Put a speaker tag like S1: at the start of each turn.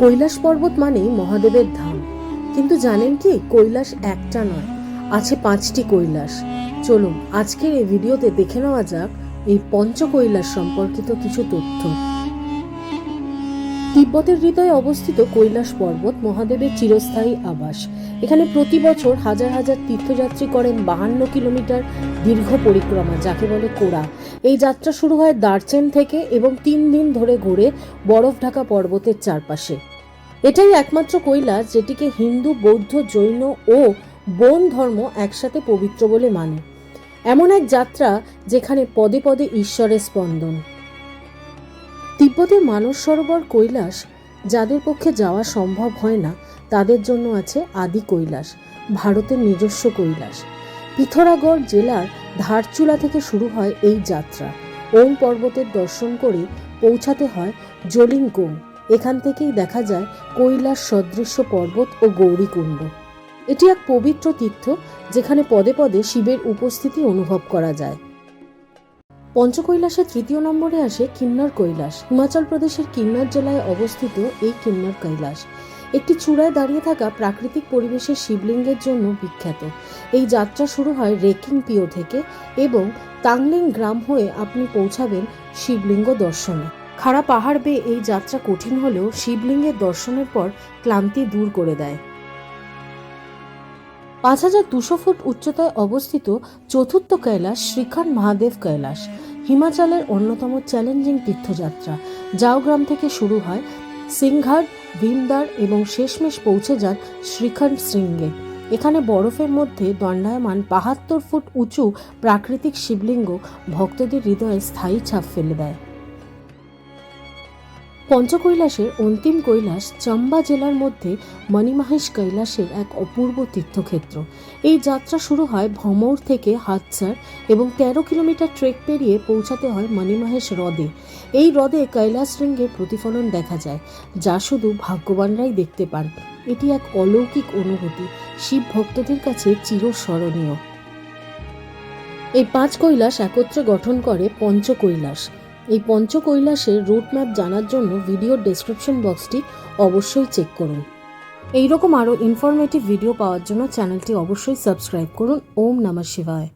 S1: কৈলাস পর্বত মানেই মহাদেবের ধাম। কিন্তু জানেন কি, কৈলাস একটা নয়, আছে পাঁচটি কৈলাস। চলুন, আজকের এই ভিডিওতে দেখে নেওয়া যাক এই পঞ্চ কৈলাস সম্পর্কিত কিছু তথ্য। তিব্বতের হৃদয়ে অবস্থিত কৈলাস পর্বত মহাদেবের চিরস্থায়ী আবাস। এখানে প্রতি বছর হাজার হাজার তীর্থযাত্রী করেন বাহান্ন কিলোমিটার দীর্ঘ পরিক্রমা, যাকে বলে কোড়া। এই যাত্রা শুরু হয় দার্চেন থেকে এবং তিন দিন ধরে ঘুরে বরফ ঢাকা পর্বতের চারপাশে। এটাই একমাত্র কৈলাস যেটিকে হিন্দু, বৌদ্ধ, জৈন ও বন ধর্ম একসাথে পবিত্র বলে মানে। এমন এক যাত্রা যেখানে পদে পদে ঈশ্বরের স্পন্দন। তিব্বতের মানস সরোবর কৈলাস যাদের পক্ষে যাওয়া সম্ভব হয় না, তাদের জন্য আছে আদি কৈলাস, ভারতের নিজস্ব কৈলাস। পিথোরাগড় জেলার ধারচুলা থেকে শুরু হয় এই যাত্রা। ওম পর্বতের দর্শন করে পৌঁছাতে হয় জলিংকোম। এখান থেকেই দেখা যায় কৈলাস সদৃশ্য পর্বত ও গৌরীকুণ্ড। এটি এক পবিত্র তীর্থ যেখানে পদে পদে শিবের উপস্থিতি অনুভব করা যায়। পঞ্চকৈলাসের তৃতীয় নম্বরে আসে কিন্নর কৈলাস। হিমাচল প্রদেশের কিন্নর জেলায় অবস্থিত এই কিন্নর কৈলাস। একটি চূড়ায় দাঁড়িয়ে থাকা প্রাকৃতিক পরিবেশের শিবলিঙ্গের জন্য বিখ্যাত। এই যাত্রা শুরু হয় রেকিং পিও থেকে এবং তাংলিং গ্রাম হয়ে আপনি পৌঁছাবেন শিবলিঙ্গ দর্শনে। খাড়া পাহাড় বেয়ে এই যাত্রা কঠিন হলেও শিবলিঙ্গের দর্শনের পর ক্লান্তি দূর করে দেয়। পাঁচ হাজার দুশো ফুট উচ্চতায় অবস্থিত চতুর্থ কৈলাস শ্রীখান মহাদেব কৈলাস, হিমাচলের অন্যতম চ্যালেঞ্জিং তীর্থযাত্রা। জাওগ্রাম থেকে শুরু হয় সিংঘাট ভীমদার এবং শেষমেশ পৌঁছে যান শ্রীখণ্ড শৃঙ্গে। এখানে বরফের মধ্যে দণ্ডায়মান বাহাত্তর ফুট উঁচু প্রাকৃতিক শিবলিঙ্গ ভক্তদের হৃদয়ে স্থায়ী ছাপ ফেলে দেয়। পঞ্চকৈলাসের অন্তিম কৈলাস চম্বা জেলার মধ্যে মণিমাহেশ কৈলাসের এক অপূর্ব তীর্থক্ষেত্র। এই যাত্রা শুরু হয় ভমৌর থেকে হাতসার এবং তেরো কিলোমিটার ট্রেক পেরিয়ে পৌঁছাতে হয় মণিমাহেশ হ্রদে। এই হ্রদে কৈলাস রিঙ্গের প্রতিফলন দেখা যায়, যা শুধু ভাগ্যবানরাই দেখতে পান। এটি এক অলৌকিক অনুভূতি, শিব ভক্তদের কাছে চিরস্মরণীয়। এই পাঁচ কৈলাস একত্রে গঠন করে পঞ্চ কৈলাস এই পঞ্চ কৈলাসের রুট ম্যাপ জানার জন্য ভিডিওর ডেসক্রিপশন বক্সটি অবশ্যই চেক করুন। এইরকম আরও ইনফরমেটিভ ভিডিও পাওয়ার জন্য চ্যানেলটি অবশ্যই সাবস্ক্রাইব করুন। ওম নমঃ শিবায়।